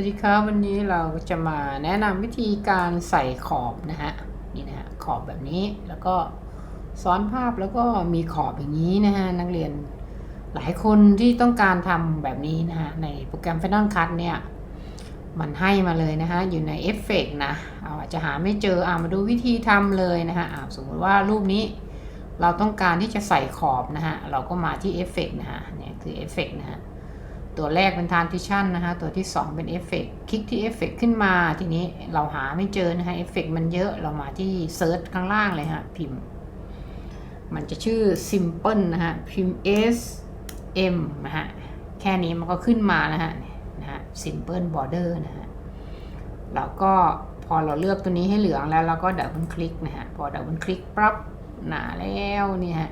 วัสดีครับวันนี้เราจะมาแนะนำวิธีการใส่ขอบนะฮะนี่นะฮะขอบแบบนี้แล้วก็ซ้อนภาพแล้วก็มีขอบอย่างนี้นะฮะนักเรียนหลายคนที่ต้องการทำแบบนี้นะฮะในโปรแกรม Final Cut เนี่ยมันให้มาเลยนะฮะอยู่ในเอฟเฟกนะเอาอาจจะหาไม่เจออ่ามาดูวิธีทำเลยนะฮะอ่าสมมติว่ารูปนี้เราต้องการที่จะใส่ขอบนะฮะเราก็มาที่เอฟเฟกนะฮะเนี่ยคือเอฟเฟกนะฮะ ตัวแรกเป็น transition นะคะตัวที่ 2 เป็น effect คลิกที่ effect ขึ้นมาทีนี้เราหาไม่เจอนะคะ effect มันเยอะเรามาที่ search ข้างล่างเลยฮะพิมพ์ มันจะชื่อ simple นะฮะพิมพ์ s m นะฮะแค่นี้มันก็ขึ้นมานะฮะนะฮะ simple border นะฮะแล้วก็พอเราเลือกตัวนี้ให้เหลืองแล้วเราก็ดับเบิลคลิกนะฮะพอดับเบิลคลิกปั๊บหนาแล้วเนี่ยฮะ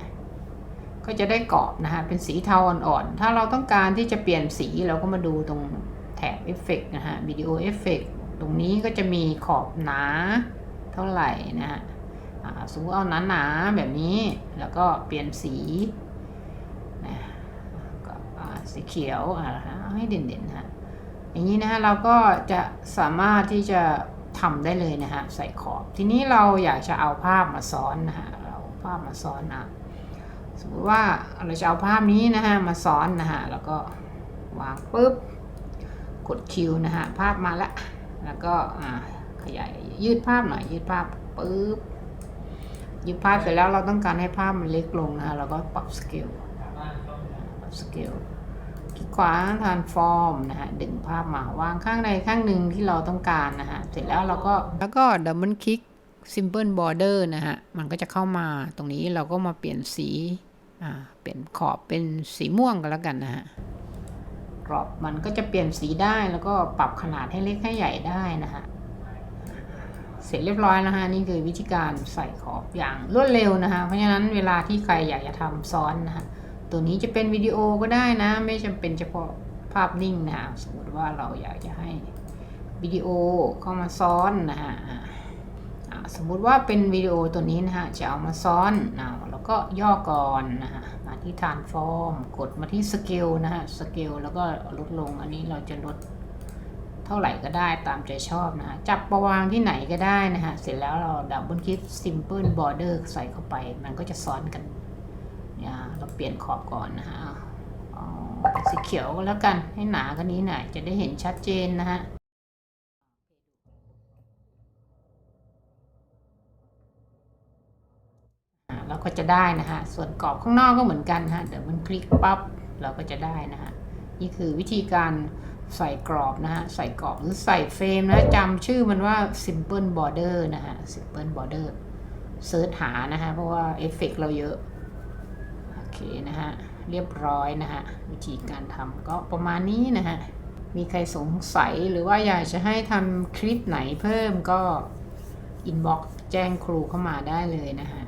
ก็จะได้กรอบนะฮะเป็นสีเทาอ่อนๆ ถ้าเราต้องการที่จะเปลี่ยนสีเราก็มาดูตรงแถบเอฟเฟกนะฮะวิดีโอเอฟเฟกตรงนี้ก็จะมีขอบหนาเท่าไหร่นะฮะสมมติเอาหนาๆแบบนี้แล้วก็เปลี่ยนสีนะก็สีเขียวอ่าให้เด่นๆฮะอย่างนี้นะฮะเราก็จะสามารถที่จะทำได้เลยนะฮะใส่ขอบ ทีนี้เราอยากจะเอาภาพมาซ้อนนะฮะเอาภาพมาซ้อนอะ มมติว่าเราจะเอาภาพนี้นะฮะมาซ้อนนะฮะแล้วก็วางปุ๊บกดคิวนะฮะภาพมาแล้วแล้วก็ขยายยืดภาพหน่อยยืดภาพปุ๊บยืดภาพเสร็จแล้วเราต้องการให้ภาพมันเล็กลงนะฮะเราก็ปรับสเกลปรับสเกลคลิกขวาทานฟอร์มนะฮะดึงภาพมาวางข้างใดข้างหนึ่งที่เราต้องการนะฮะเสร็จแล้วเราก็แล้วก็ดับเบิลคลิก simple border นะฮะ มันก็จะเข้ามาตรงนี้เราก็มาเปลี่ยนสี อ่าเปลี่ยนขอบเป็นสีม่วงกันแล้วกันนะฮะกรอบมันก็จะเปลี่ยนสีได้แล้วก็ปรับขนาดให้เล็กให้ใหญ่ได้นะฮะเสร็จเรียบร้อยแล้วฮะนี่คือวิธีการใส่ขอบอย่างรวดเร็วนะฮะเพราะฉะนั้นเวลาที่ใครอยากจะทำซ้อนนะฮะตัวนี้จะเป็นวิดีโอก็ได้นะ ไม่จำเป็นเฉพาะภาพนิ่งนะสมมติว่าเราอยากจะให้วิดีโอเข้ามาซ้อนนะฮะ สมมุติว่าเป็นวิดีโอตัวนี้นะฮะจะเอามาซ้อนนะแล้วก็ย่อก่อนนะฮะมาที่ transform กดมาที่ scale นะฮะ scale แล้วก็ลดลงอันนี้เราจะลดเท่าไหร่ก็ได้ตามใจชอบนะฮะจับประวางที่ไหนก็ได้นะฮะเสร็จแล้วเราดับเบิลคลิก simple border ใส่เข้าไป มันก็จะซ้อนกันเนี่ยเราเปลี่ยนขอบก่อนนะฮะสีเขียวก็แล้วกันให้หนากันนี้หน่อยจะได้เห็นชัดเจนนะฮะ อ่า เราก็จะได้นะฮะ ส่วนกรอบข้างนอกก็เหมือนกันฮะ เดี๋ยวมันคลิกปั๊บเราก็จะได้นะฮะ นี่คือวิธีการใส่กรอบนะฮะ ใส่กรอบหรือใส่เฟรมนะจำชื่อมันว่า simple border นะฮะ simple border เซิร์ชหานะฮะ เพราะว่าเอฟเฟกเราเยอะ โอเคนะฮะ เรียบร้อยนะฮะ วิธีการทำก็ประมาณนี้นะฮะ มีใครสงสัยหรือว่าอยากจะให้ทำคลิปไหนเพิ่มก็อินบ็อกแจ้งครูเข้ามาได้เลยนะฮะ